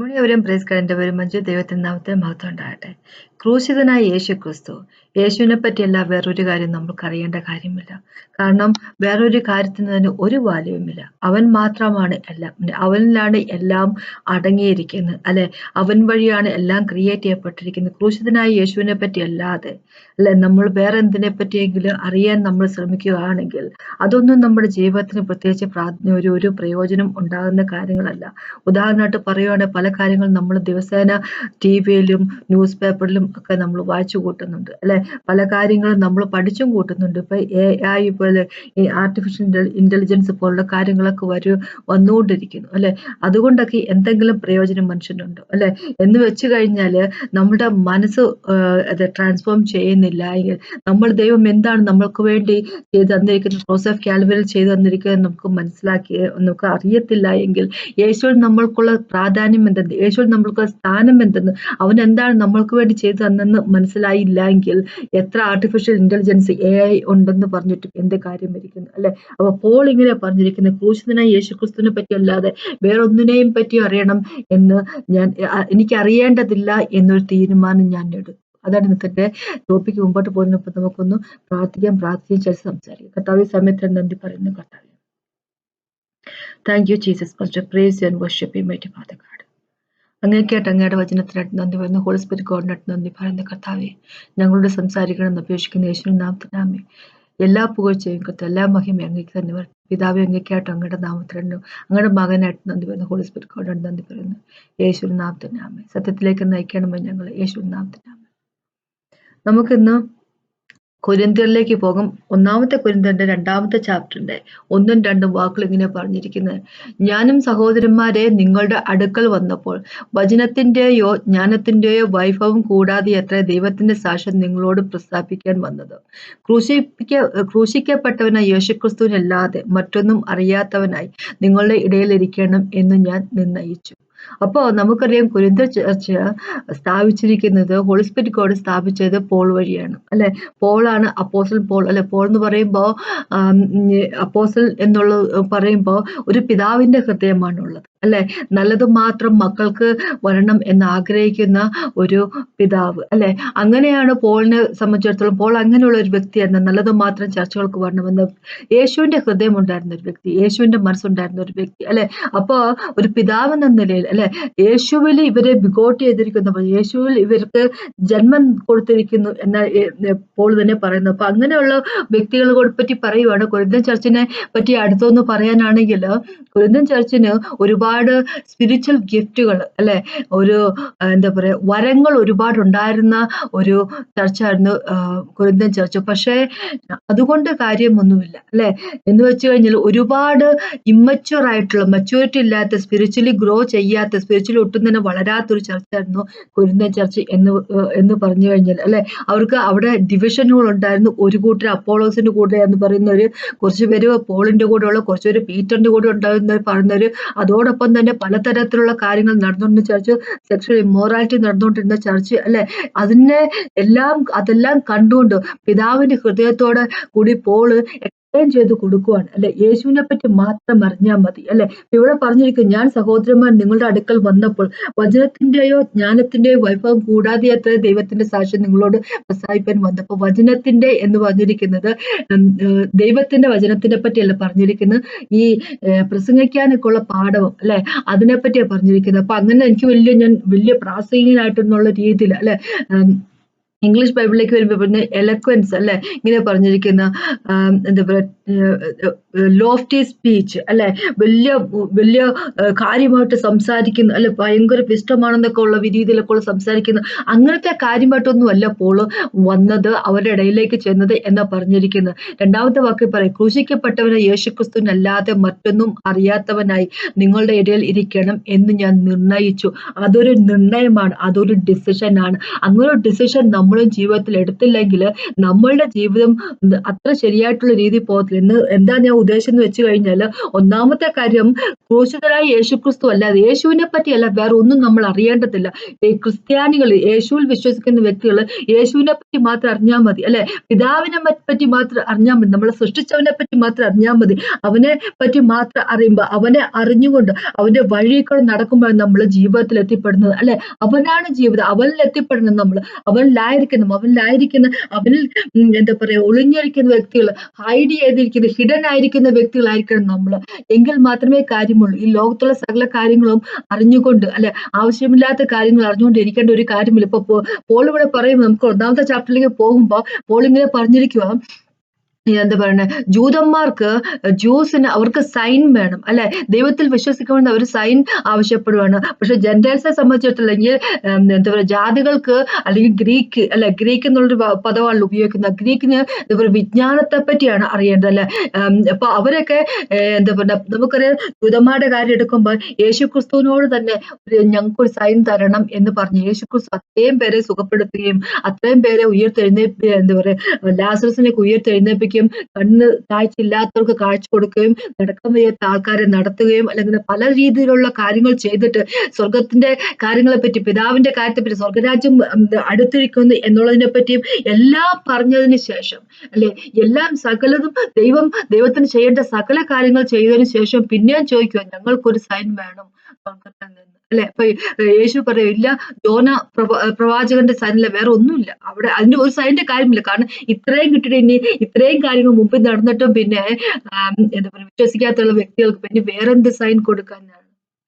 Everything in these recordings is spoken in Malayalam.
മണിയവരും പ്രൈസ് കടന്റെ പെരുമഞ്ചു ദൈവത്തിന്റെ നാമത്തിൽ മഹത്വം ഉണ്ടാകട്ടെ. ക്രൂശിതനായ യേശു ക്രിസ്തു യേശുവിനെ പറ്റിയല്ല വേറൊരു കാര്യം നമുക്ക് അറിയേണ്ട കാര്യമില്ല. കാരണം വേറൊരു കാര്യത്തിന് തന്നെ ഒരു വാല്യവുമില്ല. അവൻ മാത്രമാണ് എല്ലാം. അവനിലാണ് എല്ലാം അടങ്ങിയിരിക്കുന്നത്. അല്ലെ? അവൻ വഴിയാണ് എല്ലാം ക്രിയേറ്റ് ചെയ്യപ്പെട്ടിരിക്കുന്നത്. ക്രൂശിതനായ യേശുവിനെ പറ്റി അല്ലാതെ. അല്ലെ? നമ്മൾ വേറെ എന്തിനെ പറ്റിയെങ്കിലും അറിയാൻ നമ്മൾ ശ്രമിക്കുകയാണെങ്കിൽ അതൊന്നും നമ്മുടെ ജീവിതത്തിന് പ്രത്യേകിച്ച് ഒരു ഒരു പ്രയോജനം ഉണ്ടാകുന്ന കാര്യങ്ങളല്ല. ഉദാഹരണമായിട്ട് പറയുവാണെങ്കിൽ പല കാര്യങ്ങളും നമ്മൾ ദിവസേന ടി വിയിലും ന്യൂസ് പേപ്പറിലും ഒക്കെ നമ്മൾ വായിച്ചു കൂട്ടുന്നുണ്ട്. അല്ലെ? പല കാര്യങ്ങളും നമ്മൾ പഠിച്ചും കൂട്ടുന്നുണ്ട്. ഇപ്പൊ എ ഐ പോലെ ഈ ആർട്ടിഫിഷ്യൽ ഇന്റലിജൻസ് പോലുള്ള കാര്യങ്ങളൊക്കെ വരൂ വന്നുകൊണ്ടിരിക്കുന്നു. അല്ലെ? അതുകൊണ്ടൊക്കെ എന്തെങ്കിലും പ്രയോജനം മനുഷ്യനുണ്ടോ? അല്ലെ? എന്ന് വെച്ച് കഴിഞ്ഞാൽ നമ്മുടെ മനസ്സ് അത് ട്രാൻസ്ഫോം ചെയ്യുന്നില്ല. എങ്കിൽ നമ്മൾ ദൈവം എന്താണ് നമ്മൾക്ക് വേണ്ടി ചെയ്തു തന്നിരിക്കുന്നത്? ഓഫ് കാൽവരിൽ ചെയ്തു തന്നിരിക്കുന്നത് നമുക്ക് മനസ്സിലാക്കി നമുക്ക് അറിയത്തില്ല. എങ്കിൽ യേശുവിൽ നമ്മൾക്കുള്ള പ്രാധാന്യം എന്തെന്ന്? യേശുവിൽ നമ്മൾക്കുള്ള സ്ഥാനം എന്തെന്ന്? അവൻ എന്താണ് നമ്മൾക്ക് വേണ്ടി ചെയ്തു തന്നെന്ന് മനസ്സിലായില്ല എങ്കിൽ എത്ര ആർട്ടിഫിഷ്യൽ ഇന്റലിജൻസ് എ ഐ ഉണ്ടെന്ന് പറഞ്ഞിട്ട് എന്ത് കാര്യം ഇരിക്കുന്നു അല്ലെ? അപ്പൊ പോൾ ഇങ്ങനെ പറഞ്ഞിരിക്കുന്നത് ക്രൂശിതനായ യേശു ക്രിസ്തുവിനെ പറ്റി അല്ലാതെ വേറൊന്നിനെയും പറ്റി അറിയണം എന്ന് ഞാൻ എനിക്ക് അറിയേണ്ടതില്ല എന്നൊരു തീരുമാനം ഞാൻ എടുത്തു. അതാണ് ഇന്നത്തെ ടോപ്പിക്ക് മുമ്പോട്ട് പോകുന്നപ്പോൾ നമുക്കൊന്ന് പ്രാർത്ഥിക്കാം. പ്രാർത്ഥിക്കാൻ ചേർത്ത് സംസാരിക്കാം. കർത്താവ് സമയത്ത് നന്ദി പറയുന്നു. കർത്താവ്. Thank you Jesus first praise and worship you mighty father God അങ്ങനെയൊക്കെയായിട്ട് അങ്ങയുടെ വചനത്തിനായിട്ട് നന്ദി പറയുന്നു. ഹോളി സ്പിരിറ്റ് ഗോഡിനായിട്ട് നന്ദി പറയുന്ന കർത്താവെ. ഞങ്ങളോട് സംസാരിക്കണം എന്ന് അപേക്ഷിക്കുന്ന യേശുവിൻ നാമത്തിനാമേ എല്ലാ പുകഴ്ചയും കത്ത് എല്ലാ മഹിമയും അങ്ങേക്ക് തന്നെ പിതാവ് അങ്ങേക്കായിട്ട് അങ്ങയുടെ നാമത്തിനുണ്ട് അങ്ങയുടെ മകനായിട്ട് നന്ദി പറയുന്നു. ഹോളി സ്പിരിറ്റ് ഗോഡിനായിട്ട് നന്ദി പറയുന്നു. യേശുവിൻ നാമത്തിനാമേ സത്യത്തിലേക്ക് നയിക്കണമെന്ന് ഞങ്ങൾ യേശുവിൻ നാമത്തിനാമേ നമുക്കിന്ന് കൊരിന്ത്യറിലേക്ക് പോകും. ഒന്നാമത്തെ കുരിന്തിന്റെ രണ്ടാമത്തെ ചാപ്റ്ററിന്റെ ഒന്നും രണ്ടും വാക്കുകൾ ഇങ്ങനെ പറഞ്ഞിരിക്കുന്നത്. ഞാനും സഹോദരന്മാരെ നിങ്ങളുടെ അടുക്കൽ വന്നപ്പോൾ വചനത്തിന്റെയോ ജ്ഞാനത്തിന്റെയോ വൈഭവം കൂടാതെ എത്ര ദൈവത്തിന്റെ സാക്ഷ്യം നിങ്ങളോട് പ്രസ്താപിക്കാൻ വന്നത്. ക്രൂശിപ്പിക്ക ക്രൂശിക്കപ്പെട്ടവനായി യേശുക്രിസ്തുവിനല്ലാതെ മറ്റൊന്നും അറിയാത്തവനായി നിങ്ങളുടെ ഇടയിലിരിക്കണം എന്ന് ഞാൻ നിർണയിച്ചു. അപ്പോൾ നമുക്കറിയാം കുരുന്ത ചർച്ച് സ്ഥാപിച്ചിരിക്കുന്നത് ഹോളിസ്പിരിറ്റ് ഗോഡ് സ്ഥാപിച്ചത് പോൾ വഴിയാണ്. അല്ലെ? പോളാണ് അപ്പോസൽ പോൾ. അല്ലെ? പോൾ എന്ന് പറയുമ്പോൾ അപ്പോസൽ എന്നുള്ള പറയുമ്പോൾ ഒരു പിതാവിന്റെ ഹൃദയമാണുള്ളത്. അല്ലെ? നല്ലത് മാത്രം മക്കൾക്ക് വരണം എന്ന് ആഗ്രഹിക്കുന്ന ഒരു പിതാവ്. അല്ലെ? അങ്ങനെയാണ് പോളിനെ സംബന്ധിച്ചിടത്തോളം പോൾ അങ്ങനെയുള്ള ഒരു വ്യക്തിയായിരുന്നു നല്ലത് മാത്രം ചർച്ചകൾക്ക് വരണമെന്ന് യേശുവിന്റെ ഹൃദയം ഉണ്ടായിരുന്ന ഒരു വ്യക്തി യേശുവിന്റെ മനസ്സുണ്ടായിരുന്ന ഒരു വ്യക്തി. അല്ലെ? അപ്പോ ഒരു പിതാവ് എന്ന നിലയിൽ അല്ലെ? യേശുവിൽ ഇവരെ ബിഗോട്ട് ചെയ്തിരിക്കുന്നു. യേശുവിൽ ഇവർക്ക് ജന്മം കൊടുത്തിരിക്കുന്നു എന്ന പോൾ തന്നെ പറയുന്നു. അപ്പൊ അങ്ങനെയുള്ള വ്യക്തികളെ പറ്റി പറയുവാണ്. കുരുന്തൻ ചർച്ചിനെ പറ്റി അടുത്തൊന്ന് പറയാനാണെങ്കിൽ കുരുന്തൻ ചർച്ചിന് ഒരുപാട് സ്പിരിച്വൽ ഗിഫ്റ്റുകൾ അല്ലെ? ഒരു എന്താ പറയാ വരങ്ങൾ ഒരുപാട് ഉണ്ടായിരുന്ന ഒരു ചർച്ചായിരുന്നു കുരുന്തൻ ചർച്ച്. പക്ഷേ അതുകൊണ്ട് കാര്യമൊന്നുമില്ല അല്ലെ? എന്ന് വെച്ച് കഴിഞ്ഞാൽ ഒരുപാട് ഇമ്മച്യൂർ ആയിട്ടുള്ള മെച്യൂരിറ്റി ഇല്ലാത്ത സ്പിരിച്വലി ഗ്രോ ചെയ്യാത്ത സ്പിരിച്വൽ ഒട്ടും തന്നെ വളരാത്തൊരു ചർച്ചായിരുന്നു കുരുന്ന ചർച്ച് എന്ന് എന്ന് പറഞ്ഞു കഴിഞ്ഞാൽ അല്ലെ? അവർക്ക് അവിടെ ഡിവിഷനുകൾ ഉണ്ടായിരുന്നു. ഒരു കൂട്ടർ അപ്പോളോസിന്റെ കൂടെ എന്ന് പറയുന്ന ഒരു കുറച്ച് പേര് പോളിന്റെ കൂടെയുള്ള കുറച്ചുപേര് പീറ്ററിന്റെ കൂടെ ഉണ്ടാകുന്നവർ പറയുന്നവര് അതോടൊപ്പം തന്നെ പലതരത്തിലുള്ള കാര്യങ്ങൾ നടന്നുകൊണ്ടിരുന്ന ചർച്ച് സെക്ഷൽ ഇമ്മോറാലിറ്റി നടന്നുകൊണ്ടിരുന്ന ചർച്ച് അല്ലെ? അതിനെ എല്ലാം അതെല്ലാം കണ്ടുകൊണ്ട് പിതാവിന്റെ ഹൃദയത്തോടെ കൂടി പോൾ എക്സ്പ്ലെയിൻ ചെയ്ത് കൊടുക്കുവാണ് അല്ലെ? യേശുവിനെ പറ്റി മാത്രം അറിഞ്ഞാൽ മതി അല്ലെ? ഇവിടെ പറഞ്ഞിരിക്കും ഞാൻ സഹോദരന്മാർ നിങ്ങളുടെ അടുക്കൽ വന്നപ്പോൾ വചനത്തിന്റെയോ ജ്ഞാനത്തിന്റെയോ വൈഭവം കൂടാതെ അത്ര ദൈവത്തിന്റെ സാക്ഷ്യം നിങ്ങളോട് പ്രസാദിപ്പാൻ വന്നപ്പോൾ വചനത്തിന്റെ എന്ന് പറഞ്ഞിരിക്കുന്നത് ദൈവത്തിന്റെ വചനത്തിനെ പറ്റിയല്ല പറഞ്ഞിരിക്കുന്നത് ഈ പ്രസംഗിക്കാനൊക്കെ ഉള്ള പാഠവും അല്ലെ? അതിനെപ്പറ്റിയാണ് പറഞ്ഞിരിക്കുന്നത്. അപ്പൊ അങ്ങനെ എനിക്ക് വലിയ ഞാൻ വലിയ പ്രാസംഗികനായിട്ടെന്നുള്ള രീതിയിൽ അല്ലെ? ഇംഗ്ലീഷ് ബൈബിളിലേക്ക് വരുമ്പോൾ പറഞ്ഞ എലക്വൻസ് അല്ലെ? ഇങ്ങനെ പറഞ്ഞിരിക്കുന്ന. എന്താ പറയുക ലോഫ്റ്റി സ്പീച്ച് അല്ലെ? വലിയ വലിയ കാര്യമായിട്ട് സംസാരിക്കുന്ന. അല്ലെ? ഭയങ്കര ഇഷ്ടമാണെന്നൊക്കെ ഉള്ള രീതിയിലൊക്കെ ഉള്ള സംസാരിക്കുന്ന. അങ്ങനത്തെ കാര്യമായിട്ടൊന്നും അല്ല പോൾ വന്നത് അവരുടെ ഇടയിലേക്ക് ചെന്നത് എന്നാ പറഞ്ഞിരിക്കുന്നത് രണ്ടാമത്തെ വാക്ക് പറയും ക്രൂശിക്കപ്പെട്ടവനെ യേശുക്രിസ്തുവിനല്ലാതെ മറ്റൊന്നും അറിയാത്തവനായി നിങ്ങളുടെ ഇടയിൽ ഇരിക്കണം എന്ന് ഞാൻ നിർണയിച്ചു. അതൊരു നിർണയമാണ് അതൊരു ഡിസിഷനാണ് അങ്ങനെ ഡിസിഷൻ നമ്മൾ നമ്മളും ജീവിതത്തിൽ എടുത്തില്ലെങ്കിൽ നമ്മളുടെ ജീവിതം അത്ര ശരിയായിട്ടുള്ള രീതിയിൽ പോകത്തില്ല. എന്ന് എന്താ ഞാൻ ഉദ്ദേശം എന്ന് വെച്ച് കഴിഞ്ഞാൽ ഒന്നാമത്തെ കാര്യം ക്രൂശിതരായ യേശു ക്രിസ്തു അല്ലാതെ യേശുവിനെ പറ്റിയല്ല വേറെ ഒന്നും നമ്മൾ അറിയേണ്ടതില്ല. ഈ ക്രിസ്ത്യാനികൾ യേശുവിൽ വിശ്വസിക്കുന്ന വ്യക്തികൾ യേശുവിനെ പറ്റി മാത്രം അറിഞ്ഞാൽ മതി അല്ലെ? പിതാവിനെ പറ്റി മാത്രം അറിഞ്ഞാൽ മതി നമ്മളെ സൃഷ്ടിച്ചവനെ പറ്റി മാത്രം അറിഞ്ഞാൽ മതി. അവനെ പറ്റി മാത്രം അറിയുമ്പോൾ അവനെ അറിഞ്ഞുകൊണ്ട് അവന്റെ വഴിക്കൂടെ നടക്കുമ്പോഴാണ് നമ്മൾ ജീവിതത്തിൽ എത്തിപ്പെടുന്നത് അല്ലെ? അവനാണ് ജീവിതം അവനിൽ എത്തിപ്പെടുന്നത് നമ്മൾ അവനിലായിരിക്കണം അവനിലായിരിക്കുന്ന അവനിൽ എന്താ പറയാ ഒളിഞ്ഞിരിക്കുന്ന വ്യക്തികൾ ഹൈഡ് ചെയ്തിരിക്കുന്ന ഹിഡൻ ആയിരിക്കുന്ന വ്യക്തികളായിരിക്കണം നമ്മൾ. എങ്കിൽ മാത്രമേ കാര്യമുള്ളൂ. ഈ ലോകത്തുള്ള സകല കാര്യങ്ങളും അറിഞ്ഞുകൊണ്ട് അല്ലെ ആവശ്യമില്ലാത്ത കാര്യങ്ങൾ അറിഞ്ഞുകൊണ്ട് ഇരിക്കേണ്ട ഒരു കാര്യമില്ല. ഇപ്പൊ പോൾ ഇവിടെ പറയുമ്പോൾ നമുക്ക് ഒന്നാമത്തെ ചാപ്റ്ററിലേക്ക് പോകുമ്പോൾ പോൾ ഇങ്ങനെ പറഞ്ഞിരിക്കുക എന്താ പറയുന്നത് ജൂതന്മാർക്ക് ജൂസിന് അവർക്ക് സൈൻ വേണം. അല്ലെ? ദൈവത്തിൽ വിശ്വസിക്കണമെന്ന് അവർ സൈൻ ആവശ്യപ്പെടുവാണ്. പക്ഷെ ജെന്റൈൽസിനെ സംബന്ധിച്ചിടത്തോളം എന്താ പറയുക ജാതികൾക്ക് അല്ലെങ്കിൽ ഗ്രീക്ക് അല്ലെ? ഗ്രീക്ക് എന്നുള്ളൊരു പദമാണ് ഉപയോഗിക്കുന്നത്. ഗ്രീക്കിന് എന്താ പറയുക വിജ്ഞാനത്തെ പറ്റിയാണ് അറിയേണ്ടത് അല്ലെ? അപ്പൊ അവരൊക്കെ എന്താ പറയുക നമുക്കറിയാം ജൂതന്മാരുടെ കാര്യം എടുക്കുമ്പോൾ യേശു ക്രിസ്തുവിനോട് തന്നെ ഞങ്ങൾക്കൊരു സൈൻ തരണം എന്ന് പറഞ്ഞു യേശു ക്രിസ്തു അത്രയും പേരെ സുഖപ്പെടുത്തുകയും അത്രയും പേരെ ഉയർത്തെഴുന്നേൽപ്പി എന്താ പറയുക ലാസറസിനെ ഉയർത്തെഴുന്നേൽപ്പിക്കുകയും കൊടുക്കുകയും കണ്ണ് കാഴ്ചയില്ലാത്തവർക്ക് കാഴ്ച കൊടുക്കുകയും നടക്കാൻ വയ്യാത്ത ആൾക്കാരെ നടത്തുകയും അല്ലെങ്കിൽ പല രീതിയിലുള്ള കാര്യങ്ങൾ ചെയ്തിട്ട് സ്വർഗത്തിന്റെ കാര്യങ്ങളെപ്പറ്റി പിതാവിന്റെ കാര്യത്തെ പറ്റി സ്വർഗരാജ്യം അടുത്തിരിക്കുന്നു എന്നുള്ളതിനെ പറ്റിയും എല്ലാം പറഞ്ഞതിന് ശേഷം അല്ലെ? എല്ലാം സകലതും ദൈവം ദൈവത്തിന് ചെയ്യേണ്ട സകല കാര്യങ്ങൾ ചെയ്തതിനു ശേഷം പിന്നെയും ചോദിക്കുക ഞങ്ങൾക്കൊരു സൈൻ വേണം സ്വർഗത്തിൽ നിന്ന്. അല്ലെ? അപ്പൊ യേശു പറയും ഇല്ല ജോന പ്രവാചകന്റെ സൈനില്ല വേറെ ഒന്നുമില്ല. അവിടെ അതിന്റെ ഒരു സൈനിന്റെ കാര്യമില്ല. കാരണം ഇത്രയും കിട്ടിയിട്ട് ഇനി ഇത്രയും കാര്യങ്ങൾ മുമ്പിൽ നടന്നിട്ടും പിന്നെ എന്താ പറയുക വിശ്വസിക്കാത്തുള്ള വ്യക്തികൾക്ക് പിന്നെ വേറെന്ത് സൈൻ കൊടുക്കാനാണ്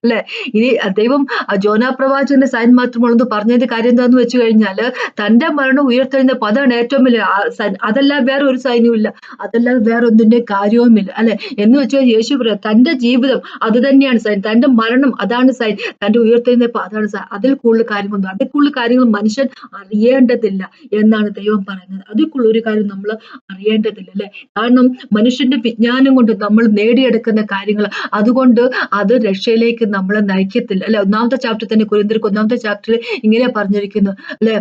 അല്ലെ? ഇനി ദൈവം ജോനാ പ്രവാചകന്റെ സൈൻ മാത്രമുള്ളൂ പറഞ്ഞതിന്റെ കാര്യം എന്താന്ന് വെച്ചു കഴിഞ്ഞാൽ തന്റെ മരണം ഉയർത്തെഴുന്നേപ്പ് അതാണ് ഏറ്റവും വലിയ അതല്ലാതെ വേറെ ഒരു സൈന്യവും ഇല്ല. അതല്ലാതെ വേറെ ഒന്നിന്റെ കാര്യവുമില്ല അല്ലെ? എന്ന് വെച്ചാൽ യേശു പറയാം തന്റെ ജീവിതം അത് തന്നെയാണ് സൈൻ. തന്റെ മരണം അതാണ് സൈൻ. തന്റെ ഉയർത്തെഴുന്നേപ്പ് അതാണ് സൈൻ. അതിൽ കൂടുതൽ കാര്യങ്ങളൊന്നും അതിൽ കൂടുതൽ കാര്യങ്ങൾ മനുഷ്യൻ അറിയേണ്ടതില്ല എന്നാണ് ദൈവം പറയുന്നത്. അതിൽ കൂടുതൽ ഒരു കാര്യം നമ്മൾ അറിയേണ്ടതില്ല അല്ലെ? കാരണം മനുഷ്യന്റെ വിജ്ഞാനം കൊണ്ട് നമ്മൾ നേടിയെടുക്കുന്ന കാര്യങ്ങൾ അതുകൊണ്ട് അത് രക്ഷയിലേക്ക് നമ്മളെ നയിക്കത്തില്ല. അല്ലെ? ഒന്നാമത്തെ ചാപ്റ്റർ തന്നെ കുരിന്തിർക്ക് ഒന്നാമത്തെ ചാപ്റ്ററിൽ ഇങ്ങനെ പറഞ്ഞിരിക്കുന്നു. അല്ലെ?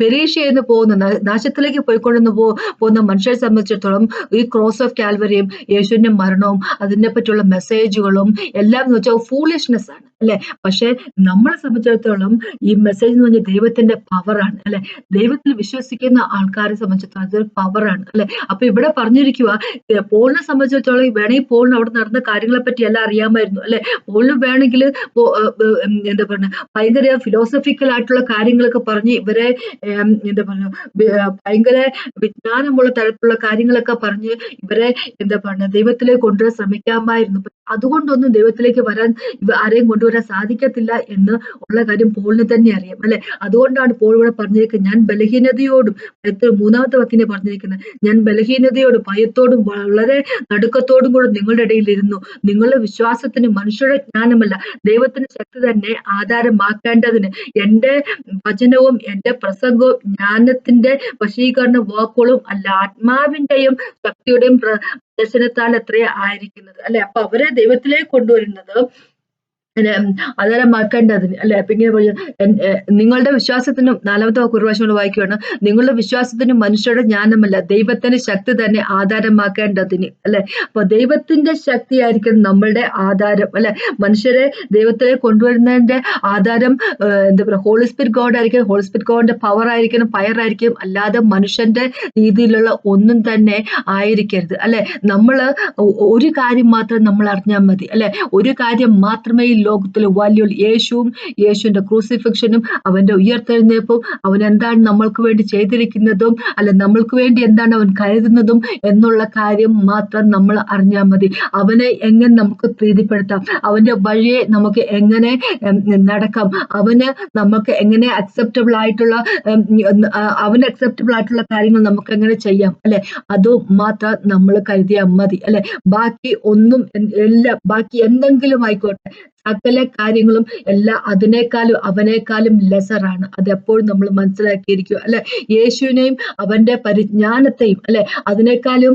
പെരീക്ഷയെന്ന് പോകുന്ന നാശത്തിലേക്ക് പോയിക്കൊണ്ടെന്ന് പോ പോകുന്ന മനുഷ്യരെ സംബന്ധിച്ചിടത്തോളം ഈ ക്രോസ് ഓഫ് കാൽവരിയും യേശുവിന്റെ മരണവും അതിനെ പറ്റിയുള്ള മെസ്സേജുകളും എല്ലാം എന്ന് വെച്ചാൽ ഫൂളിഷ്നെസ് ആണ്. അല്ലെ? പക്ഷെ നമ്മളെ സംബന്ധിച്ചിടത്തോളം ഈ മെസ്സേജ് എന്ന് പറഞ്ഞാൽ ദൈവത്തിന്റെ പവറാണ് അല്ലെ? ദൈവത്തിൽ വിശ്വസിക്കുന്ന ആൾക്കാരെ സംബന്ധിച്ചിടത്തോളം അതൊരു പവറാണ് അല്ലെ? അപ്പൊ ഇവിടെ പറഞ്ഞിരിക്കുക പോളിനെ സംബന്ധിച്ചിടത്തോളം വേണമെങ്കിൽ പോളിന് അവിടെ നടന്ന കാര്യങ്ങളെ പറ്റി എല്ലാം അറിയാമായിരുന്നു. അല്ലെ? പോളിന് വേണമെങ്കിൽ എന്താ പറയുക ഭയങ്കര ഫിലോസഫിക്കൽ ആയിട്ടുള്ള കാര്യങ്ങളൊക്കെ പറഞ്ഞ് ഇവരെ എന്താ പറയുക ഭയങ്കര വിജ്ഞാനമുള്ള തരത്തിലുള്ള കാര്യങ്ങളൊക്കെ പറഞ്ഞ് ഇവരെ എന്താ പറയുക ദൈവത്തിലേക്ക് കൊണ്ടുവരാൻ ശ്രമിക്കാമായിരുന്നു. അതുകൊണ്ടൊന്നും ദൈവത്തിലേക്ക് വരാൻ ആരെയും കൊണ്ടുവരാൻ സാധിക്കത്തില്ല എന്ന് ഉള്ള കാര്യം പോളിന് തന്നെ അറിയാം അല്ലെ? അതുകൊണ്ടാണ് പോൾ ഇവിടെ പറഞ്ഞിരിക്കുന്നത് ഞാൻ ബലഹീനതയോടും മൂന്നാമത്തെ വാക്കിനെ പറഞ്ഞിരിക്കുന്നത് ഞാൻ ബലഹീനതയോടും ഭയത്തോടും വളരെ നടുക്കത്തോടും കൂടെ നിങ്ങളുടെ ഇടയിൽ ഇരുന്നു. നിങ്ങളുടെ വിശ്വാസത്തിന് മനുഷ്യരുടെ ജ്ഞാനമല്ല. ദൈവത്തിന് ശക്തി തന്നെ ആധാരമാക്കേണ്ടതിന് എന്റെ വചനവും എന്റെ പ്രസംഗവും ജ്ഞാനത്തിന്റെ വശീകരണ വാക്കുകളും അല്ല ആത്മാവിന്റെയും ശക്തിയുടെയും ദർശനത്താൽ എത്രയാ ആയിരിക്കുന്നത്. അല്ലെ? അപ്പൊ അവരെ ദൈവത്തിലേക്ക് കൊണ്ടുവരുന്നത് ആധാരമാക്കേണ്ടതിന് അല്ലെ? ഇങ്ങനെ നിങ്ങളുടെ വിശ്വാസത്തിനും നാലാമത്തെ കൊണ്ട് വായിക്കുകയാണ് നിങ്ങളുടെ വിശ്വാസത്തിനും മനുഷ്യരുടെ ജ്ഞാനമല്ല ദൈവത്തിന്റെ ശക്തി തന്നെ ആധാരമാക്കേണ്ടതിന് അല്ലെ? അപ്പൊ ദൈവത്തിന്റെ ശക്തിയായിരിക്കും നമ്മളുടെ ആധാരം അല്ലെ? മനുഷ്യരെ ദൈവത്തിലെ കൊണ്ടുവരുന്നതിന്റെ ആധാരം എന്താ പറയുക ഹോളിസ്പിറ്റ് ഗോഡ് ആയിരിക്കും ഹോളിസ്പിറ്റ് ഗോഡിന്റെ പവർ ആയിരിക്കണം ഫയർ ആയിരിക്കും അല്ലാതെ മനുഷ്യന്റെ രീതിയിലുള്ള ഒന്നും തന്നെ ആയിരിക്കരുത് അല്ലെ? നമ്മൾ ഒരു കാര്യം മാത്രം നമ്മൾ അറിഞ്ഞാൽ മതി അല്ലെ? ഒരു കാര്യം മാത്രമേ ഈ ലോകത്തിൽ വലിയ യേശുവും യേശുവിന്റെ ക്രൂസിഫിക്ഷനും അവന്റെ ഉയർത്തെഴുന്നേപ്പും അവൻ എന്താണ് നമ്മൾക്ക് വേണ്ടി ചെയ്തിരിക്കുന്നതും അല്ല നമ്മൾക്ക് വേണ്ടി എന്താണ് അവൻ കരുതുന്നതും എന്നുള്ള കാര്യം മാത്രം നമ്മൾ അറിഞ്ഞാൽ മതി. അവനെ എങ്ങനെ നമുക്ക് പ്രീതിപ്പെടുത്താം? അവന്റെ വഴിയെ നമുക്ക് എങ്ങനെ നടക്കാം? അവന് നമുക്ക് എങ്ങനെ അക്സെപ്റ്റബിൾ ആയിട്ടുള്ള അവന് അക്സെപ്റ്റബിൾ ആയിട്ടുള്ള കാര്യങ്ങൾ നമുക്ക് എങ്ങനെ ചെയ്യാം? അല്ലെ? അത് മാത്രം നമ്മൾ കരുതിയാൽ മതി. അല്ലെ? ബാക്കി ഒന്നും എല്ലാം ബാക്കി എന്തെങ്കിലും ആയിക്കോട്ടെ. സകല കാര്യങ്ങളും എല്ലാ അതിനേക്കാളും അവനേക്കാളും ലെസറാണ് അതെപ്പോഴും നമ്മൾ മനസ്സിലാക്കിയിരിക്കുക അല്ലെ? യേശുവിനെയും അവന്റെ പരിജ്ഞാനത്തെയും അല്ലെ? അതിനേക്കാളും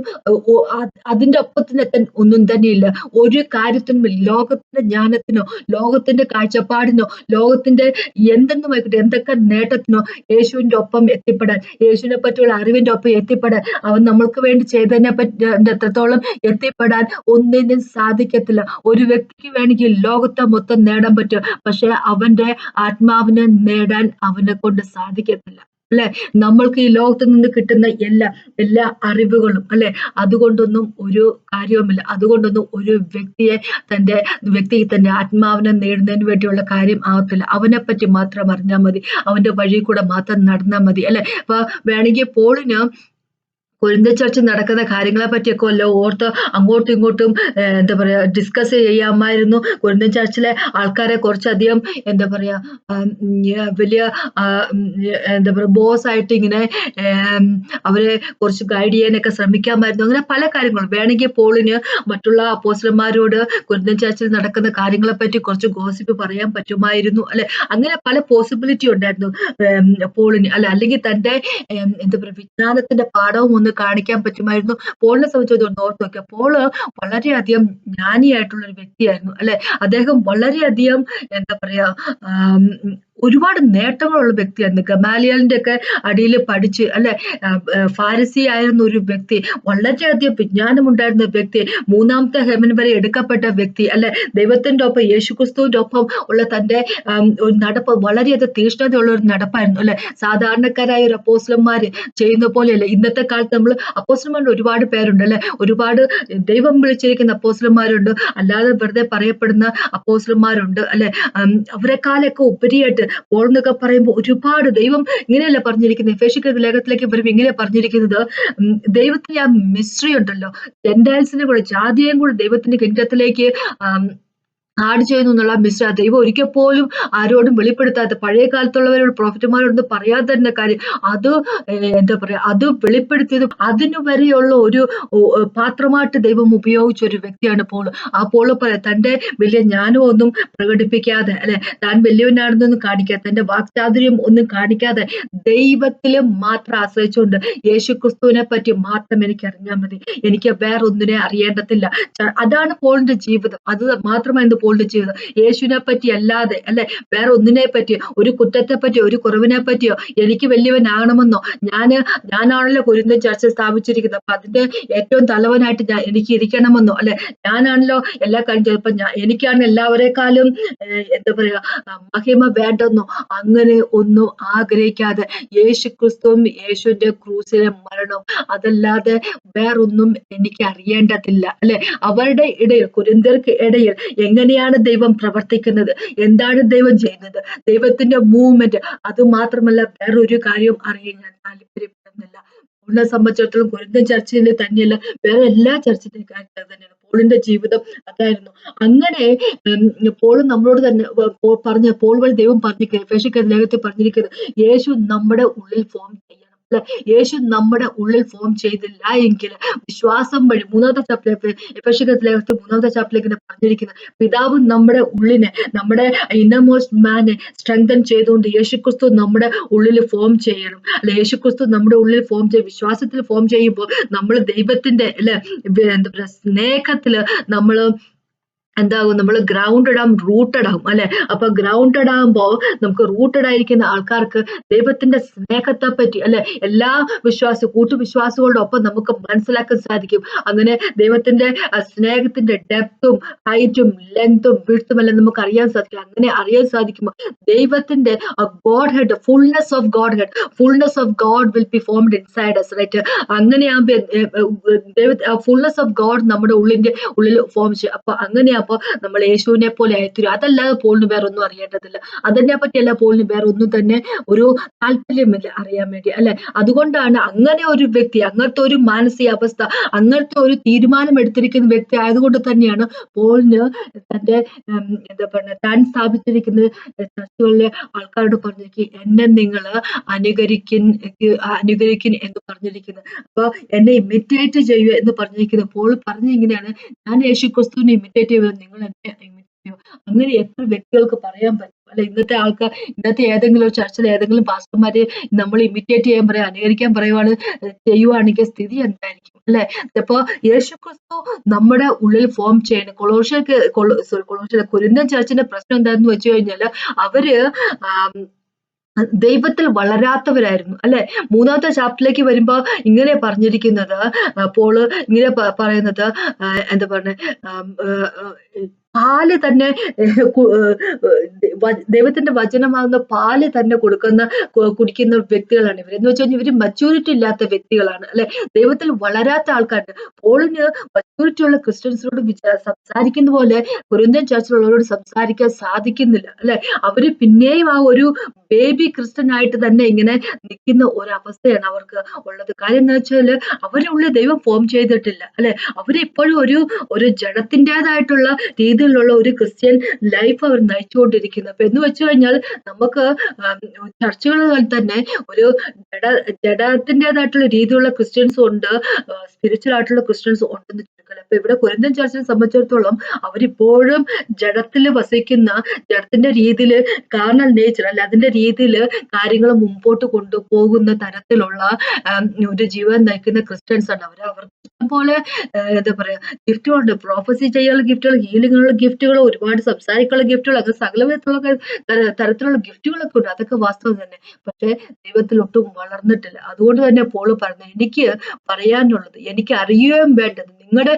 അതിന്റെ ഒപ്പത്തിനൊക്കെ ഒന്നും തന്നെയില്ല. ഒരു കാര്യത്തിനും ലോകത്തിന്റെ ജ്ഞാനത്തിനോ ലോകത്തിന്റെ കാഴ്ചപ്പാടിനോ ലോകത്തിന്റെ എന്തെന്നും ആയിക്കോട്ടെ എന്തൊക്കെ നേട്ടത്തിനോ യേശുവിന്റെ ഒപ്പം എത്തിപ്പെടാൻ യേശുവിനെ പറ്റിയുള്ള അറിവിന്റെ ഒപ്പം എത്തിപ്പെടാൻ അവൻ നമ്മൾക്ക് വേണ്ടി ചെയ്തതിനെ പറ്റി എത്രത്തോളം എത്തിപ്പെടാൻ ഒന്നിനും സാധിക്കത്തില്ല. ഒരു വ്യക്തിക്ക് വേണമെങ്കിൽ ലോകത്തെ മൊത്തം നേടാൻ പറ്റും. പക്ഷെ അവന്റെ ആത്മാവിനെ നേടാൻ അവനെ കൊണ്ട് സാധിക്കത്തില്ല. അല്ലെ? നമ്മൾക്ക് ഈ ലോകത്ത് നിന്ന് കിട്ടുന്ന എല്ലാ എല്ലാ അറിവുകളും അല്ലെ? അതുകൊണ്ടൊന്നും ഒരു കാര്യവുമില്ല. അതുകൊണ്ടൊന്നും ഒരു വ്യക്തിയെ തന്റെ വ്യക്തി തന്റെ ആത്മാവിനെ നേടുന്നതിന് വേണ്ടിയുള്ള കാര്യം ആവത്തില്ല. അവനെ പറ്റി മാത്രം അറിഞ്ഞാൽ മതി. അവന്റെ വഴി കൂടെ മാത്രം നടന്നാൽ മതി അല്ലെ? അപ്പൊ വേണമെങ്കിൽ പോളിന് കൊരിന്ത ചർച്ച നടക്കുന്ന കാര്യങ്ങളെ പറ്റിയൊക്കെ വല്ല ഓർത്ത് അങ്ങോട്ടും ഇങ്ങോട്ടും എന്താ പറയുക ഡിസ്കസ് ചെയ്യാമായിരുന്നു. കൊരിന്ത ചർച്ചിലെ ആൾക്കാരെ കുറച്ചധികം എന്താ പറയുക വലിയ എന്താ പറയാ ബോസ് ആയിട്ട് ഇങ്ങനെ അവരെ കുറച്ച് ഗൈഡ് ചെയ്യാനൊക്കെ ശ്രമിക്കാമായിരുന്നു. അങ്ങനെ പല കാര്യങ്ങളും. വേണമെങ്കിൽ പോളിന് മറ്റുള്ള അപ്പോസ്റ്റർമാരോട് കൊരിന്ത ചർച്ചിൽ നടക്കുന്ന കാര്യങ്ങളെ പറ്റി കുറച്ച് ഗോസിപ്പ് പറയാൻ പറ്റുമായിരുന്നു അല്ലെ? അങ്ങനെ പല പോസിബിലിറ്റി ഉണ്ടായിരുന്നു പോളിന്. അല്ല അല്ലെങ്കിൽ തന്റെ എന്താ പറയുക വിജ്ഞാനത്തിന്റെ പാഠവും ഒന്ന് കാണിക്കാൻ പറ്റുമായിരുന്നു. പോളിനെ സംബന്ധിച്ച് ഓർത്ത് നോക്കിയാൽ പോൾ വളരെയധികം ജ്ഞാനിയായിട്ടുള്ള ഒരു വ്യക്തിയായിരുന്നു അല്ലെ? അദ്ദേഹം വളരെയധികം എന്താ പറയാ ഒരുപാട് നേട്ടങ്ങളുള്ള വ്യക്തിയായിരുന്നു. ഗമാലിയലിന്റെ ഒക്കെ അടിയിൽ പഠിച്ച് അല്ലെ ഫാരസി ആയിരുന്ന ഒരു വ്യക്തി വളരെയധികം വിജ്ഞാനമുണ്ടായിരുന്ന വ്യക്തി മൂന്നാമത്തെ ഹെമൻ വരെ എടുക്കപ്പെട്ട വ്യക്തി അല്ലെ ദൈവത്തിന്റെ ഒപ്പം യേശുക്രിസ്തുവിന്റെ ഒപ്പം ഉള്ള തന്റെ ഒരു നടപ്പ് വളരെയധികം തീഷ്ണതയുള്ള ഒരു നടപ്പായിരുന്നു അല്ലെ. സാധാരണക്കാരായ ഒരു അപ്പോസ്ലന്മാർ ചെയ്യുന്ന പോലെയല്ല. ഇന്നത്തെ കാലത്ത് നമ്മൾ അപ്പോസ്ലന്മാരുടെ ഒരുപാട് പേരുണ്ട് അല്ലെ. ഒരുപാട് ദൈവം വിളിച്ചിരിക്കുന്ന അപ്പോസ്ലന്മാരുണ്ട് അല്ലാതെ വെറുതെ പറയപ്പെടുന്ന അപ്പോസ്ലന്മാരുണ്ട് അല്ലെ. അവരെക്കാളൊക്കെ ഉപരിയായിട്ട് പോൾ എന്നൊക്കെ പറയുമ്പോൾ ഒരുപാട് ദൈവം ഇങ്ങനെയല്ല പറഞ്ഞിരിക്കുന്നത് ഫേഷിക്കുന്ന ലേഖത്തിലേക്ക് വരുമ്പോൾ ഇങ്ങനെ പറഞ്ഞിരിക്കുന്നത് ദൈവത്തിന്റെ ആ മിസ്ട്രി ഉണ്ടല്ലോ. ജെന്റൈൽസിനെ കൂടെ ജാതിയെയും കൂടെ ദൈവത്തിന്റെ കിങ്ഡത്തിലേക്ക് ആഡ് ചെയ്യുന്നു എന്നുള്ള മിസ്റ്റർ ഇവ ഒരിക്കൽ പോലും ആരോടും വെളിപ്പെടുത്താത്ത പഴയ കാലത്തുള്ളവരോട് പ്രോഫിറ്റുമാരോടൊന്നും പറയാതെ തന്നെ കാര്യം അത് എന്താ പറയാ അത് വെളിപ്പെടുത്തിയത് അതിനു വരെയുള്ള ഒരു പാത്രമായിട്ട് ദൈവം ഉപയോഗിച്ച ഒരു വ്യക്തിയാണ് പോൾ ആ പോൾ പറയാം തന്റെ വലിയ ജ്ഞാനം ഒന്നും പ്രകടിപ്പിക്കാതെ അല്ലെ താൻ വലിയവനാണെന്നൊന്നും കാണിക്കാതെ തന്റെ വാക്ചാതുര്യം ഒന്നും കാണിക്കാതെ ദൈവത്തിൽ മാത്രം ആശ്രയിച്ചുകൊണ്ട് യേശു ക്രിസ്തുവിനെ പറ്റി മാത്രം എനിക്ക് അറിഞ്ഞാൽ മതി. എനിക്ക് വേറൊന്നിനെ അറിയേണ്ടതില്ല. അതാണ് പോളിന്റെ ജീവിതം. അത് മാത്രമായിരുന്നു പോളിന്റെ ചെയ്യുന്നത് യേശുവിനെ പറ്റി അല്ലാതെ അല്ലെ? വേറെ ഒന്നിനെ പറ്റി ഒരു കുറ്റത്തെ പറ്റിയോ ഒരു കുറവിനെ പറ്റിയോ എനിക്ക് വലിയവനാകണമെന്നോ? ഞാൻ ഞാനാണല്ലോ കുരുന്ന ചർച്ച സ്ഥാപിച്ചിരിക്കുന്നത്. അപ്പൊ അതിന്റെ ഏറ്റവും തലവനായിട്ട് ഞാൻ എനിക്ക് ഇരിക്കണമെന്നോ? അല്ലെ? ഞാനാണല്ലോ എല്ലാ കാര്യം ചിലപ്പോ ഞാൻ എനിക്കാണ് എല്ലാവരെക്കാളും എന്താ പറയാ മഹിമ വേണ്ടെന്നോ? അങ്ങനെ ഒന്നും ആഗ്രഹിക്കാതെ യേശു ക്രിസ്തുവും യേശുവിന്റെ ക്രൂസിലെ മരണം അതല്ലാതെ വേറൊന്നും എനിക്ക് അറിയേണ്ടതില്ല. അല്ലെ? അവരുടെ ഇടയിൽ കുരിന്തർക്ക് ഇടയിൽ എങ്ങനെ എങ്ങനെയാണ് ദൈവം പ്രവർത്തിക്കുന്നത്? എന്താണ് ദൈവം ചെയ്യുന്നത്? ദൈവത്തിന്റെ മൂവ്മെന്റ് അത് മാത്രമല്ല വേറൊരു കാര്യവും അറിയാൻ ഞാൻ താല്പര്യപ്പെടുന്നില്ല. പോളിനെ സംബന്ധിച്ചിടത്തോളം കുരുന്തൻ ചർച്ചയിൽ തന്നെയല്ല വേറെ എല്ലാ ചർച്ചിന്റെയും കാര്യം തന്നെയാണ്. പോളിന്റെ ജീവിതം അതായിരുന്നു. അങ്ങനെ പോൾ നമ്മളോട് തന്നെ പറഞ്ഞ പോൾ വഴി ദൈവം പറഞ്ഞിരിക്കുന്നത് ലേഖത്തിൽ പറഞ്ഞിരിക്കുന്നത് യേശു നമ്മുടെ ഉള്ളിൽ ഫോം ചെയ്യും യേശു നമ്മുടെ ഉള്ളിൽ ഫോം ചെയ്തില്ല എങ്കിൽ വിശ്വാസം വഴി മൂന്നാമത്തെ ചാപ്റ്റർ മൂന്നാമത്തെ ചാപ്റ്ററിലേക്ക് പറഞ്ഞിരിക്കുന്നത് പിതാവ് നമ്മുടെ ഉള്ളിനെ നമ്മുടെ ഇന്നർമോസ്റ്റ് മാനെ സ്ട്രെങ്തൻ ചെയ്തുകൊണ്ട് യേശുക്രിസ്തു നമ്മുടെ ഉള്ളിൽ ഫോം ചെയ്യണം. അല്ല യേശുക്രിസ്തു നമ്മുടെ ഉള്ളിൽ ഫോം ചെയ്യും വിശ്വാസത്തിൽ ഫോം ചെയ്യുമ്പോൾ നമ്മൾ ദൈവത്തിന്റെ അല്ലെ എന്താ പറയുക സ്നേഹത്തിൽ നമ്മൾ എന്താകും? നമ്മൾ ഗ്രൗണ്ടഡ് ആകും റൂട്ടഡ് ആകും അല്ലെ? അപ്പൊ ഗ്രൗണ്ടഡ് ആകുമ്പോൾ നമുക്ക് റൂട്ടഡ് ആയിരിക്കുന്ന ആൾക്കാർക്ക് ദൈവത്തിന്റെ സ്നേഹത്തെ പറ്റി അല്ലെ? എല്ലാ വിശ്വാസ കൂട്ടുവിശ്വാസികളുടെ ഒപ്പം നമുക്ക് മനസ്സിലാക്കാൻ സാധിക്കും. അങ്ങനെ ദൈവത്തിന്റെ സ്നേഹത്തിന്റെ ഡെപ്തും ഹൈറ്റും ലെങ്തും വിഴുത്തും എല്ലാം നമുക്ക് അറിയാൻ സാധിക്കും. അങ്ങനെ അറിയാൻ സാധിക്കുമ്പോൾ ദൈവത്തിന്റെ Godhead fullness of Godhead fullness of God will be formed inside us right അങ്ങനെയാകുമ്പോൾ ദൈവ ഫുൾനെസ് ഓഫ് ഗോഡ് നമ്മുടെ ഉള്ളിന്റെ ഉള്ളിൽ ഫോം ചെയ്യും. അപ്പൊ അങ്ങനെയാ അപ്പൊ നമ്മൾ യേശുവിനെ പോലെ ആയിത്തീരും. അതല്ലാതെ പോളിന് വേറെ ഒന്നും അറിയേണ്ടതില്ല. അതിനെ പറ്റിയല്ല പോളിന് വേറെ ഒന്നും തന്നെ ഒരു താല്പര്യമില്ല അറിയാൻ വേണ്ടി അല്ലെ? അതുകൊണ്ടാണ് അങ്ങനെ ഒരു വ്യക്തി അങ്ങനത്തെ ഒരു മാനസികാവസ്ഥ അങ്ങനത്തെ ഒരു തീരുമാനം എടുത്തിരിക്കുന്ന വ്യക്തി ആയതുകൊണ്ട് തന്നെയാണ് പോളിന് തന്റെ എന്താ പറയുക താൻ സ്ഥാപിച്ചിരിക്കുന്ന ചർച്ചകളിലെ ആൾക്കാരോട് പറഞ്ഞിരിക്കും എന്നെ നിങ്ങൾ അനുകരിക്കും അനുകരിക്കും എന്ന് പറഞ്ഞിരിക്കുന്നത്. അപ്പൊ എന്നെ ഇമിറ്റേറ്റ് ചെയ്യുക എന്ന് പറഞ്ഞിരിക്കുന്നത്. പോൾ പറഞ്ഞിങ്ങനെയാണ് ഞാൻ യേശു ക്രിസ്തുവിനെ ഇമിറ്റേറ്റ് ചെയ്യുക നിങ്ങൾ എന്നെ അയ്യോ അങ്ങനെ എത്ര വ്യക്തികൾക്ക് പറയാൻ പറ്റും? അല്ലെ ഇന്നത്തെ ആൾക്കാർ ഇന്നത്തെ ഏതെങ്കിലും ഒരു ചർച്ചിൽ ഏതെങ്കിലും പാസ്റ്റർമാരെ നമ്മൾ ഇമിറ്റേറ്റ് ചെയ്യാൻ പറയാം അനുകരിക്കാൻ പറയുവാണ് ചെയ്യുവാണെങ്കിൽ സ്ഥിതി എന്തായിരിക്കും? അല്ലെ? ഇപ്പൊ യേശു ക്രിസ്തു നമ്മുടെ ഉള്ളിൽ ഫോം ചെയ്യണം. കൊളോഷ്യക്ക് സോറി കൊളോഷ്യ കുരുന്തൻ ചർച്ചിന്റെ പ്രശ്നം എന്താണെന്ന് വെച്ച് കഴിഞ്ഞാൽ അവർ ദൈവത്തിൽ വളരാത്തവരായിരുന്നു. അല്ലെ? മൂന്നാമത്തെ ചാപ്റ്ററിലേക്ക് വരുമ്പോ ഇങ്ങനെ പറഞ്ഞിരിക്കുന്നത് പോൾ ഇങ്ങനെ പറയുന്നത് എന്താ പറഞ്ഞ പാൽ തന്നെ ദൈവത്തിന്റെ വചനമാകുന്ന പാൽ തന്നെ കൊടുക്കുന്ന കുടിക്കുന്ന വ്യക്തികളാണ് ഇവർ എന്ന് വെച്ചാൽ ഇവർ ഇവർ മച്യൂരിറ്റി ഇല്ലാത്ത വ്യക്തികളാണ് അല്ലെ? ദൈവത്തിൽ വളരാത്ത ആൾക്കാരുണ്ട്. പോളിന് മച്യൂരിറ്റി ഉള്ള ക്രിസ്ത്യൻസിനോട് സംസാരിക്കുന്ന പോലെ കുരുന്തൻ ചർച്ചിലുള്ളവരോട് സംസാരിക്കാൻ സാധിക്കുന്നില്ല അല്ലെ? അവർ പിന്നെയും ആ ഒരു ബേബി ക്രിസ്ത്യൻ ആയിട്ട് തന്നെ ഇങ്ങനെ നിൽക്കുന്ന ഒരവസ്ഥയാണ് അവർക്ക് ഉള്ളത്. കാര്യം എന്ന് വെച്ചാൽ അവരുള്ള ദൈവം ഫോം ചെയ്തിട്ടില്ല അല്ലെ? അവരെപ്പോഴും ഒരു ഒരു ജഡത്തിന്റെതായിട്ടുള്ള രീതിയിലുള്ള ഒരു ക്രിസ്ത്യൻ ലൈഫ് അവർ നയിച്ചുകൊണ്ടിരിക്കുന്നത് അപ്പൊ എന്ന് വെച്ചു കഴിഞ്ഞാൽ നമുക്ക് ചർച്ചകളിൽ തന്നെ ഒരു ജഡ ജഡത്തിന്റെതായിട്ടുള്ള രീതിയിലുള്ള ക്രിസ്ത്യൻസ് ഉണ്ട് സ്പിരിച്വൽ ആയിട്ടുള്ള ക്രിസ്ത്യൻസ് ഉണ്ടെന്ന് ചുരുക്കൽ അപ്പൊ ഇവിടെ കുരന്തൻ ചർച്ചിനെ സംബന്ധിച്ചിടത്തോളം അവരിപ്പോഴും ജഡത്തിൽ വസിക്കുന്ന ജഡത്തിന്റെ രീതിയിൽ കാർണൽ നേച്ചർ അല്ല അതിന്റെ രീതിയിൽ കാര്യങ്ങൾ മുമ്പോട്ട് കൊണ്ടുപോകുന്ന തരത്തിലുള്ള ഒരു ജീവൻ നയിക്കുന്ന ക്രിസ്ത്യൻസ് ആണ് അവർ അവർക്ക് ആ, എന്താ പറയാ ഗിഫ്റ്റുകളുണ്ട്. പ്രോഫസി ചെയ്യാനുള്ള ഗിഫ്റ്റുകൾ ഹീലിങ്ങിനുള്ള ഗിഫ്റ്റുകൾ ഒരുപാട് സംസാരിക്കാനുള്ള ഗിഫ്റ്റുകൾ അങ്ങനെ സകല തരത്തിലുള്ള ഗിഫ്റ്റുകളൊക്കെ ഉണ്ട്. അതൊക്കെ വാസ്തവം തന്നെ. പക്ഷെ ദൈവത്തിൽ ഒട്ടും വളർന്നിട്ടില്ല. അതുകൊണ്ട് തന്നെ പോൾ പറഞ്ഞു എനിക്ക് പറയാനുള്ളത് എനിക്ക് അറിയുകയും വേണ്ടത് നിങ്ങളുടെ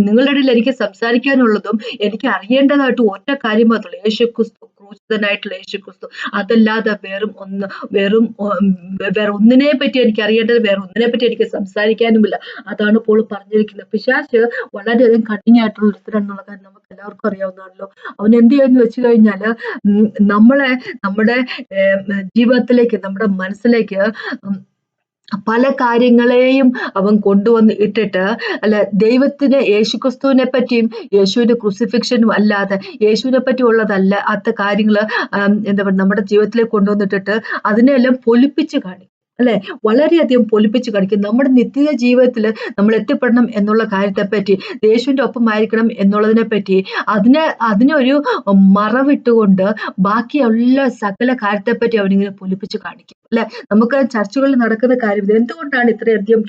നിങ്ങളുടെ ഇടയിൽ എനിക്ക് സംസാരിക്കാനുള്ളതും എനിക്ക് അറിയേണ്ടതായിട്ട് ഒറ്റ കാര്യം മാത്രമേ യേശു ക്രിസ്തു ക്രൂശിതനായിട്ടുള്ള യേശു ക്രിസ്തു അതല്ലാതെ വെറും ഒന്ന് വെറും വേറെ ഒന്നിനെ പറ്റി എനിക്ക് അറിയേണ്ടത് വേറെ ഒന്നിനെ പറ്റി എനിക്ക് സംസാരിക്കാനുമില്ല. അതാണ് ഇപ്പോൾ പറഞ്ഞിരിക്കുന്നത്. പിശാശ് വളരെയധികം കഠിന ആയിട്ടുള്ള ഒരുത്തരാണെന്നുള്ള കാര്യം നമുക്ക് എല്ലാവർക്കും അറിയാവുന്നതാണല്ലോ. അവൻ എന്ത് ചെയ്യാന്ന് വെച്ച് കഴിഞ്ഞാൽ നമ്മളെ നമ്മുടെ ജീവിതത്തിലേക്ക് നമ്മുടെ മനസ്സിലേക്ക് പല കാര്യങ്ങളെയും അവൻ കൊണ്ടുവന്ന് ഇട്ടിട്ട് അല്ല ദൈവത്തിന് യേശു ക്രിസ്തുവിനെ പറ്റിയും യേശുവിന്റെ ക്രൂസിഫിക്ഷനും അല്ലാതെ യേശുവിനെ പറ്റി ഉള്ളതല്ല അത്ത കാര്യങ്ങൾ ആം, എന്താ പറയുക നമ്മുടെ ജീവിതത്തിലേക്ക് കൊണ്ടുവന്നിട്ടിട്ട് അതിനെല്ലാം പൊലിപ്പിച്ച് കാണിക്കും. അല്ലെ? വളരെയധികം പൊലിപ്പിച്ച് കാണിക്കും നമ്മുടെ നിത്യ ജീവിതത്തിൽ നമ്മൾ എത്തിപ്പെടണം എന്നുള്ള കാര്യത്തെപ്പറ്റി യേശുവിന്റെ ഒപ്പമായിരിക്കണം എന്നുള്ളതിനെ പറ്റി അതിനെ അതിനൊരു മറവിട്ടുകൊണ്ട് ബാക്കിയുള്ള സകല കാര്യത്തെപ്പറ്റി അവനിങ്ങനെ പൊലിപ്പിച്ച് കാണിക്കും. അല്ലെ? നമുക്ക് ചർച്ചകളിൽ നടക്കുന്ന കാര്യം എന്തുകൊണ്ടാണ് ഇത്രയധികം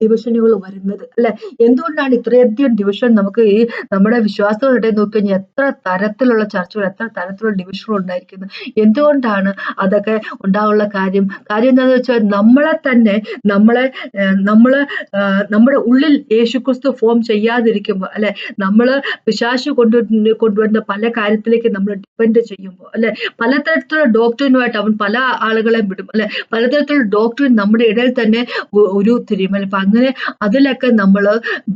ഡിവിഷനുകൾ വരുന്നത്? അല്ലെ? എന്തുകൊണ്ടാണ് ഇത്രയധികം ഡിവിഷൻ നമുക്ക് ഈ നമ്മുടെ വിശ്വാസങ്ങളുടെ നോക്കി കഴിഞ്ഞാൽ എത്ര തരത്തിലുള്ള ചർച്ചകൾ എത്ര തരത്തിലുള്ള ഡിവിഷനുകൾ ഉണ്ടായിരിക്കുന്നത് എന്തുകൊണ്ടാണ് അതൊക്കെ ഉണ്ടാവുള്ള കാര്യം? കാര്യം എന്താണെന്ന് വെച്ചാൽ നമ്മളെ തന്നെ നമ്മളെ നമ്മൾ നമ്മുടെ ഉള്ളിൽ യേശുക്രിസ്തു ഫോം ചെയ്യാതിരിക്കുമ്പോൾ അല്ലെ നമ്മൾ പിശാശു കൊണ്ടു കൊണ്ടുവരുന്ന പല കാര്യത്തിലേക്ക് നമ്മൾ ഡിപ്പെൻഡ് ചെയ്യുമ്പോൾ അല്ലെ പലതരത്തിലുള്ള ഡോക്ടറിനുമായിട്ട് അവൻ പല ആളുകളെയും വിടും അല്ലെ പലതരത്തിലുള്ള ഡോക്ടറിൻ നമ്മുടെ ഇടയിൽ തന്നെ ഒരു തിരിമല അപ്പൊ അങ്ങനെ അതിലൊക്കെ നമ്മൾ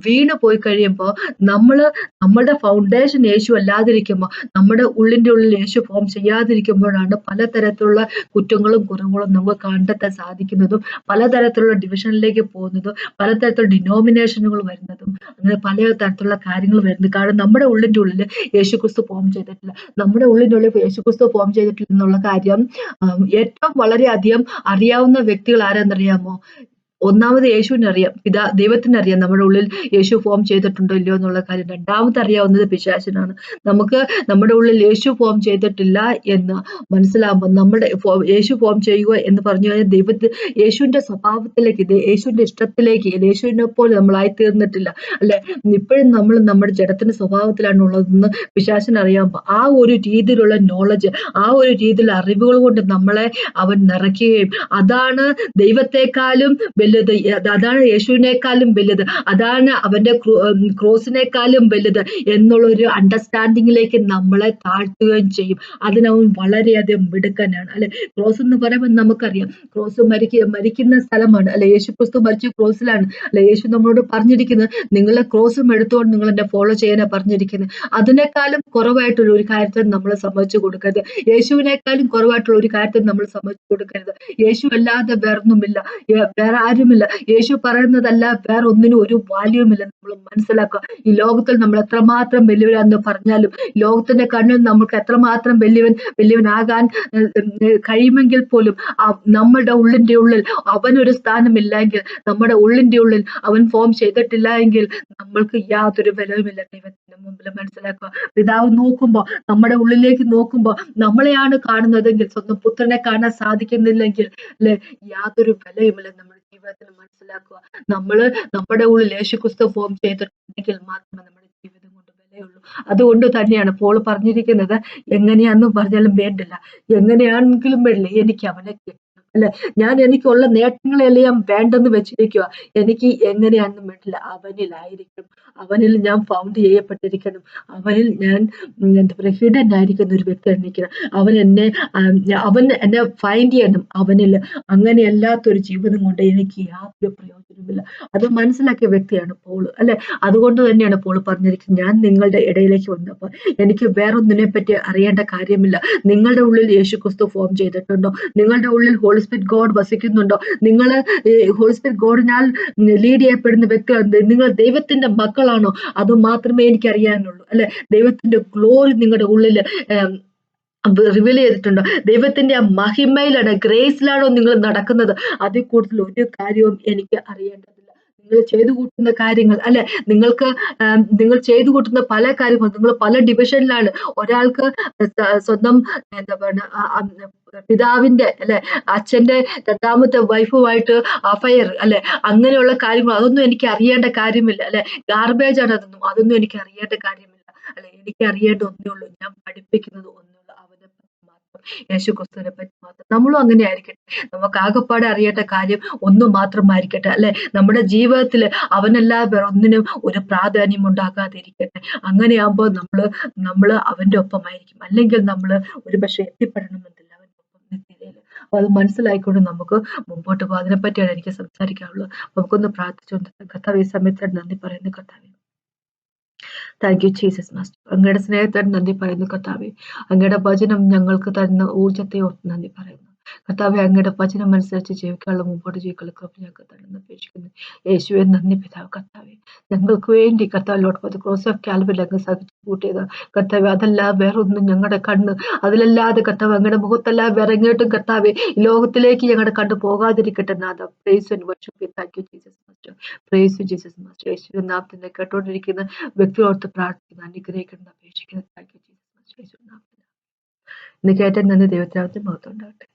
വീണ് പോയി കഴിയുമ്പോൾ നമ്മൾ നമ്മുടെ ഫൗണ്ടേഷൻ യേശു അല്ലാതിരിക്കുമ്പോൾ നമ്മുടെ ഉള്ളിന്റെ ഉള്ളിൽ യേശു ഫോം ചെയ്യാതിരിക്കുമ്പോഴാണ് പലതരത്തിലുള്ള കുറ്റങ്ങളും കുറവുകളും നമുക്ക് കണ്ടെത്താൻ സാധിക്കുന്നതും പലതരത്തിലുള്ള ഡിവിഷനിലേക്ക് പോകുന്നതും പലതരത്തിലുള്ള ഡിനോമിനേഷനുകൾ വരുന്നതും അങ്ങനെ പല തരത്തിലുള്ള കാര്യങ്ങൾ വരുന്നത് കാരണം നമ്മുടെ ഉള്ളിന്റെ ഉള്ളിൽ യേശുക്രിസ്തു ഫോം ചെയ്തിട്ടില്ല. നമ്മുടെ ഉള്ളിന്റെ ഉള്ളിൽ യേശുക്രിസ്തു ഫോം ചെയ്തിട്ടില്ല എന്നുള്ള കാര്യം ഏറ്റവും വളരെയധികം അറിയാവുന്ന വ്യക്തികൾ ആരാന്നറിയാമോ? ഒന്നാമത് യേശുവിനെ അറിയാം. പിതാ ദൈവത്തിന് അറിയാം. നമ്മുടെ ഉള്ളിൽ യേശു ഫോം ചെയ്തിട്ടുണ്ടോ ഇല്ലയോ എന്നുള്ള കാര്യം. രണ്ടാമത് അറിയാവുന്നത് പിശാചനാണ്. നമുക്ക് നമ്മുടെ ഉള്ളിൽ യേശു ഫോം ചെയ്തിട്ടില്ല എന്ന് മനസ്സിലാകുമ്പോൾ നമ്മുടെ യേശു ഫോം ചെയ്യുക എന്ന് പറഞ്ഞു കഴിഞ്ഞാൽ ദൈവത്തിൽ യേശുവിന്റെ സ്വഭാവത്തിലേക്ക് യേശുവിന്റെ ഇഷ്ടത്തിലേക്ക് യേശുവിനെ പോലെ നമ്മളായി തീർന്നിട്ടില്ല. അല്ലെ? ഇപ്പോഴും നമ്മൾ നമ്മുടെ ജഡത്തിന്റെ സ്വഭാവത്തിലാണ് ഉള്ളതെന്ന് പിശാചിന് അറിയാമ്പോൾ ആ ഒരു രീതിയിലുള്ള നോളജ് ആ ഒരു രീതിയിലുള്ള അറിവുകൾ കൊണ്ട് നമ്മളെ അവൻ നിറയ്ക്കുകയും അതാണ് ദൈവത്തെക്കാളും വലുത്. അത് അതാണ് യേശുവിനേക്കാളും വലുത്. അതാണ് അവന്റെ ക്രോസിനേക്കാളും വലുത് എന്നുള്ളൊരു അണ്ടർസ്റ്റാൻഡിങ്ങിലേക്ക് നമ്മളെ താഴ്ത്തുകയും ചെയ്യും. അതിനവൻ വളരെയധികം മിടുക്കനാണ്. അല്ലെ? ക്രോസ് എന്ന് പറയുമ്പോൾ നമുക്കറിയാം. ക്രോസ് മരിക്ക മരിക്കുന്ന സ്ഥലമാണ്. അല്ലെ? യേശു ക്രിസ്തു മരിച്ച ക്രോസിലാണ്. അല്ലെ? യേശു നമ്മളോട് പറഞ്ഞിരിക്കുന്നത് നിങ്ങളെ ക്രോസും എടുത്തുകൊണ്ട് നിങ്ങൾ എന്നെ ഫോളോ ചെയ്യാനാണ് പറഞ്ഞിരിക്കുന്നത്. അതിനേക്കാളും കുറവായിട്ടുള്ള ഒരു കാര്യത്തെ നമ്മൾ സമ്മതിച്ചു കൊടുക്കരുത്. യേശുവിനേക്കാളും കുറവായിട്ടുള്ള ഒരു കാര്യത്തെ നമ്മൾ സമ്മതിച്ചു കൊടുക്കരുത്. യേശു അല്ലാതെ വേറൊന്നുമില്ല. വേറെ കാര്യമില്ല. യേശു പറയുന്നതല്ല വേറെ ഒന്നിനും ഒരു വാല്യൂമില്ല. നമ്മൾ മനസ്സിലാക്കുക ഈ ലോകത്തിൽ നമ്മൾ എത്രമാത്രം വെല്ലുവിളാന്ന് പറഞ്ഞാലും ലോകത്തിന്റെ കണ്ണിൽ നമുക്ക് എത്രമാത്രം വലിയവൻ വെല്ലുവനാകാൻ കഴിയുമെങ്കിൽ പോലും നമ്മുടെ ഉള്ളിന്റെ ഉള്ളിൽ അവനൊരു സ്ഥാനമില്ലെങ്കിൽ നമ്മുടെ ഉള്ളിന്റെ ഉള്ളിൽ അവൻ ഫോം ചെയ്തിട്ടില്ല എങ്കിൽ നമ്മൾക്ക് യാതൊരു ബലവുമില്ല. ദൈവത്തിന്റെ മുമ്പിൽ മനസ്സിലാക്കുക. പിതാവ് നോക്കുമ്പോൾ നമ്മുടെ ഉള്ളിലേക്ക് നോക്കുമ്പോൾ നമ്മളെയാണ് കാണുന്നതെങ്കിൽ സ്വന്തം പുത്രനെ കാണാൻ സാധിക്കുന്നില്ലെങ്കിൽ അല്ലെ? യാതൊരു വിലയുമില്ല നമ്മുടെ ജീവിതത്തിൽ മനസ്സിലാക്കുക. നമ്മൾ നമ്മുടെ ഉള്ളിൽ യേശുക്രിസ്തു ഫോം ചെയ്തിട്ടുണ്ടെങ്കിൽ മാത്രമേ നമ്മുടെ ജീവിതം കൊണ്ട് വിലയുള്ളൂ. അതുകൊണ്ട് തന്നെയാണ് പോൾ പറഞ്ഞിരിക്കുന്നത് എങ്ങനെയാണെന്ന് പറഞ്ഞാലും വേണ്ടില്ല. എങ്ങനെയാണെങ്കിലും വേണ്ടില്ല. എനിക്ക് അവനെ അല്ലെ? ഞാൻ എനിക്കുള്ള നേട്ടങ്ങളെല്ലാം വേണ്ടെന്ന് വെച്ചിരിക്കുക എനിക്ക് എങ്ങനെയാണെന്ന് വേണ്ടില്ല അവനിലായിരിക്കണം. അവനിൽ ഞാൻ ഫൗണ്ട് ചെയ്യപ്പെട്ടിരിക്കണം. അവനിൽ ഞാൻ എന്താ പറയുക ഹിഡൻ ആയിരിക്കുന്ന ഒരു വ്യക്തി എണ്ണിക്കണം. അവൻ എന്നെ അവൻ എന്നെ ഫൈൻഡ് ചെയ്യണം. അവനിൽ അങ്ങനെയല്ലാത്തൊരു ജീവിതം കൊണ്ട് എനിക്ക് യാതൊരു പ്രയോജനമില്ല അത് മനസ്സിലാക്കിയ വ്യക്തിയാണ് പോൾ അല്ലെ? അതുകൊണ്ട് തന്നെയാണ് പോൾ പറഞ്ഞിരിക്കുന്നത് ഞാൻ നിങ്ങളുടെ ഇടയിലേക്ക് വന്നപ്പോൾ എനിക്ക് വേറൊന്നിനെ പറ്റി അറിയേണ്ട കാര്യമില്ല. നിങ്ങളുടെ ഉള്ളിൽ യേശു ക്രിസ്തു ഫോം ചെയ്തിട്ടുണ്ടോ? നിങ്ങളുടെ ഉള്ളിൽ ഹോളി സ്പിരിറ്റ് ഗോഡ് വസിക്കുന്നുണ്ടോ? നിങ്ങൾ ഹോളി സ്പിരിറ്റ് ഗോഡിനാൽ ലീഡ് ചെയ്യപ്പെടുന്ന വ്യക്തി നിങ്ങൾ ദൈവത്തിന്റെ മക്കളാണോ? അത് മാത്രമേ എനിക്ക് അറിയാനുള്ളൂ അല്ലെ? ദൈവത്തിന്റെ ഗ്ലോറി നിങ്ങളുടെ ഉള്ളിൽ റിവീൽ ചെയ്തിട്ടുണ്ടോ? ദൈവത്തിന്റെ ആ മഹിമയിലാണ് ഗ്രേസിലാണോ നിങ്ങൾ നടക്കുന്നത്. അതിൽ കൂടുതൽ ഒരു കാര്യവും എനിക്ക് അറിയേണ്ടതില്ല. നിങ്ങൾ ചെയ്തു കൂട്ടുന്ന കാര്യങ്ങൾ അല്ലെ? നിങ്ങൾക്ക് നിങ്ങൾ ചെയ്തു കൂട്ടുന്ന പല കാര്യങ്ങളും നിങ്ങൾ പല ഡിവിഷനിലാണ് ഒരാൾക്ക് സ്വന്തം എന്താ പറയുക പിതാവിന്റെ അല്ലെ? അച്ഛന്റെ രണ്ടാമത്തെ വൈഫുമായിട്ട് അഫയർ അല്ലെ? അങ്ങനെയുള്ള കാര്യങ്ങൾ അതൊന്നും എനിക്ക് അറിയേണ്ട കാര്യമില്ല അല്ലെ? ഗാർബേജ് ആണ് അതൊന്നും അതൊന്നും എനിക്ക് അറിയേണ്ട കാര്യമില്ല അല്ലെ? എനിക്ക് അറിയേണ്ട ഒന്നേ ഉള്ളൂ. ഞാൻ പഠിപ്പിക്കുന്നത് ഒന്നേ ഉള്ളൂ അവനെ പറ്റി മാത്രം യേശു ക്രിസ്തുവിനെ പറ്റി മാത്രം. നമ്മളും അങ്ങനെ ആയിരിക്കട്ടെ. നമുക്ക് ആകെപ്പാടെ അറിയേണ്ട കാര്യം ഒന്ന് മാത്രമായിരിക്കട്ടെ അല്ലെ? നമ്മുടെ ജീവിതത്തിൽ അവനെല്ലാ ഒന്നിനും ഒരു പ്രാധാന്യം ഉണ്ടാകാതിരിക്കട്ടെ. അങ്ങനെയാകുമ്പോൾ നമ്മൾ നമ്മൾ അവന്റെ ഒപ്പമായിരിക്കും. അല്ലെങ്കിൽ നമ്മൾ ഒരു പക്ഷെ എത്തിപ്പെടണമെന്നില്ല അവന്റെ ഒപ്പം നിത്യതയിൽ. അപ്പൊ അത് മനസ്സിലായിക്കൊണ്ട് നമുക്ക് മുമ്പോട്ട് പോകാം. അതിനെപ്പറ്റിയാണ് എനിക്ക് സംസാരിക്കാനുള്ളത്. നമുക്കൊന്ന് പ്രാർത്ഥിച്ചുകൊണ്ട് കർത്താവ് ഈ സമയത്ത് നന്ദി പറയുന്നു. കർത്താവെ താങ്ക് യു ജീസസ് മാസ്റ്റർ അങ്ങയുടെ സ്നേഹത്തിന് നന്ദി പറയുന്നു കർത്താവെ. അങ്ങയുടെ വചനം ഞങ്ങൾക്ക് തരുന്ന ഊർജത്തെ ഓർത്ത് നന്ദി പറയുന്നു. കർത്താവെ അങ്ങയുടെ വചനം അനുസരിച്ച് ജീവിക്കാനുള്ള മുമ്പോട്ട് ജീവിക്കാനുള്ള കൃപ ഞങ്ങൾക്ക് തരുന്നു അപേക്ഷിക്കുന്നു. യേശുവെ നന്ദി പിതാവ് കർത്താവെ. ഞങ്ങൾക്ക് വേണ്ടി കർത്താവ് ലോട്ട് പത്ത് ക്രോസ് ഓഫ് കാൽവിൽ അങ്ങ് സഹിച്ചു കൂട്ടിയത് കർത്താവെ അതല്ല വേറെ ഒന്നും ഞങ്ങളുടെ കണ്ണ്. അതിലല്ലാതെ കർത്താവ് അങ്ങയുടെ മുഖത്തല്ല വേറെ എങ്ങോട്ടും കർത്താവെ ലോകത്തിലേക്ക് ഞങ്ങളുടെ കണ്ണ് പോകാതിരിക്കട്ടെ നാഥ. Praise Jesus master praise Jesus master യേശുവിൻ നാമത്തിന്റെ കേട്ടോണ്ടിരിക്കുന്ന വ്യക്തിയോർത്ത് പ്രാർത്ഥിക്കുന്നു അനുഗ്രഹിക്കണം അപേക്ഷിക്കുന്നു. ഇന്ന് കേട്ട നന്ദി. ദൈവത്തിനാമത്തെ മഹത്വം ഉണ്ടാകട്ടെ.